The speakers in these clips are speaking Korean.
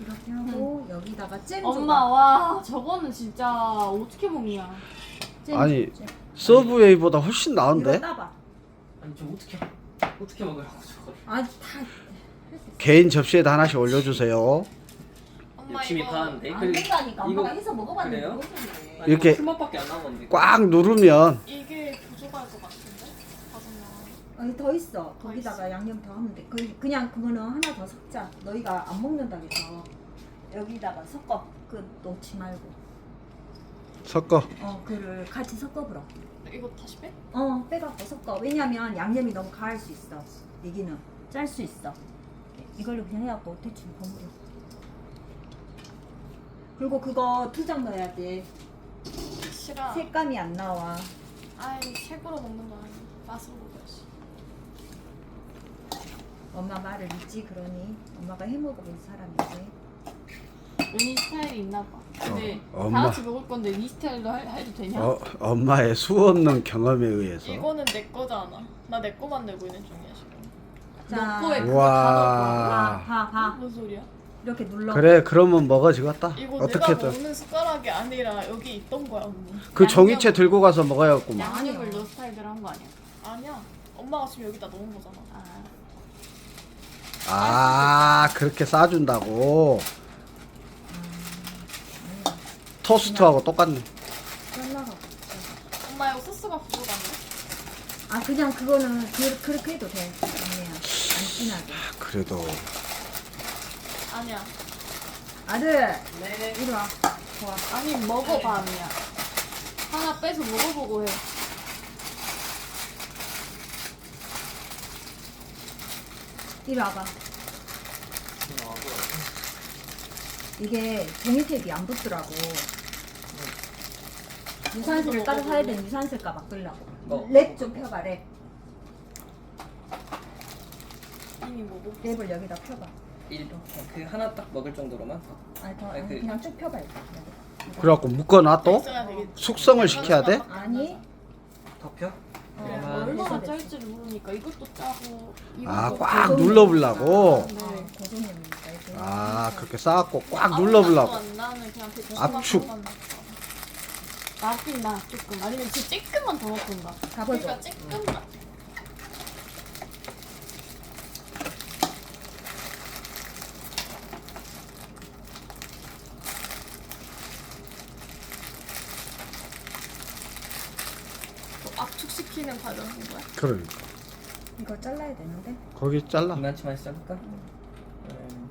이렇게 하고 여기다가 잼 엄마 줘봐. 와 저거는 진짜 어떻게 먹냐? 잼 아니, 잼. 서브웨이보다 훨씬 이거 나은데? 따봐. 아니 저 어떻게 어떻게 먹으라고 저걸? 아다 개인 접시에다 하나씩 올려주세요. 엄마 욕심이 이거 안그 된다니까. 이거- 엄마가 해서 먹어봤는데 그래요? 아니, 이렇게 술 맛밖에 안 나오는데 꽉 누르면 이게 부족할 것 같은데? 다섯 명. 아니 더 있어. 거기다가 양념 더 하면 돼. 그 그냥 그거는 하나 더 섞자. 너희가 안 먹는다 해서 여기다가 섞어. 그 놓지 말고. 섞어. 어 그를 같이 섞어보라. 이거 다시 빼? 어 빼갖고 섞어. 왜냐면 양념이 너무 가할 수 있어. 여기는 짤 수 있어. 이걸로 그냥 해갖고 대충 버무려. 그리고 그거 두장 넣어야 돼. 싫어. 색감이 안 나와. 아이 색으로 먹는 거 아니야. 맛으로 먹어야지. 엄마 말을 믿지 그러니 엄마가 해 먹어본 사람이지. 은희 스타일이 있나 봐. 근데 어, 엄마. 다 같이 먹을 건데 이 스타일로 할- 해도 되냐? 어, 엄마의 수 없는 경험에 의해서. 이거는 내 거잖아. 나 내 거만 내고 있는 중이야 지금. 자. 너 거에 그거 우와. 봐, 봐, 다 봐. 넣어. 뭔 소리야? 이렇게 눌러. 그래, 그러면 먹어지겠다. 이거 내가 어떻게든. 먹는 숟가락이 아니라 여기 있던 거야 언니. 그 양념- 종이채 들고 가서 먹어야겠구만. 양념을. 넣어 스타일대로 한 거 아니야? 아니야. 엄마가 지금 여기다 넣은 거잖아. 아. 아, 그렇게 싸준다고. 토스트하고 똑같네. 잘라가. 엄마 이거 소스가 부족하네. 아 그냥 그거는 그, 그렇게 해도 돼. 언니야. 안 진하게. 그래도 아니야. 아들 네. 이리 와. 좋아. 아니 먹어봐 언니야. 하나 빼서 먹어보고 해. 이리 와봐. 이게 종이탭이 안 붙더라고. 유산슬을 따로 사야 되는 유산슬 값 바꾸려고. 어. 랩좀 펴봐 랩. 이미 먹어. 랩을 여기다 펴봐. 일그 하나 딱 먹을 정도로만 아니 더 아니, 아니, 그- 그냥 쭉 펴봐 일단. 그래갖고 묶어놔 또? 있어야 되겠지. 숙성을 시켜야 돼? 아니 얼마나 됐어. 짤지를 모르니까 이것도 짜고 아, 꽉. 눌러보려고? 네. 이렇게. 아, 그렇게 쌓았고 꽉 아무 눌러보려고. 나는 그냥 압축. 나긴 나 조금 아니면 진짜 조금만 더 넣던가. 그러니까 조금만 압축시키는 과정인 거야? 그러니까. 이거 잘라야 되는데. 거기 잘라. 이만치만? 음.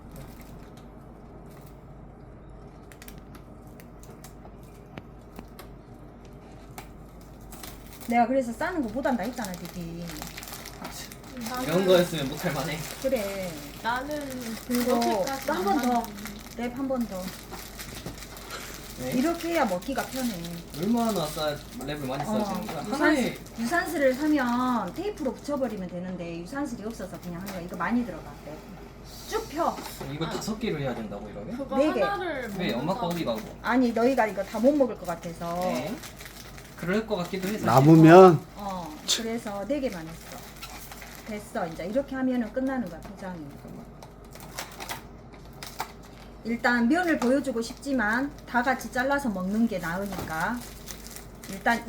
내가 그래서 싸는 거 못한다 했잖아, 되게. 이런 거였으면 못할 만해. 그래. 나는 그리고 그렇게까지 또한번안 더. 하는데. 랩 한 번 더. 네. 이렇게 해야 먹기가 편해. 얼마나 싸 랩을 많이 써야 되는 거야? 하나에 유산슬, 유산슬을 사면 테이프로 붙여버리면 되는데 유산슬이 없어서 그냥 하는 거야. 이거 많이 들어가. 랩. 쭉 펴. 이거 다섯 개로 해야 된다고 이러면? 그거 네 개. 하나를 왜 먹는 엄마 거 사람- 어디 가고? 아니 너희가 이거 다 못 먹을 것 같아서. 네. 그럴 것 같기도 해서. 남으면 어. 그래서 네 개만 했어. 됐어. 이제 이렇게 하면은 끝나는 거야 포장이. 일단 면을 보여주고 싶지만 다 같이 잘라서 먹는 게 나으니까. 일단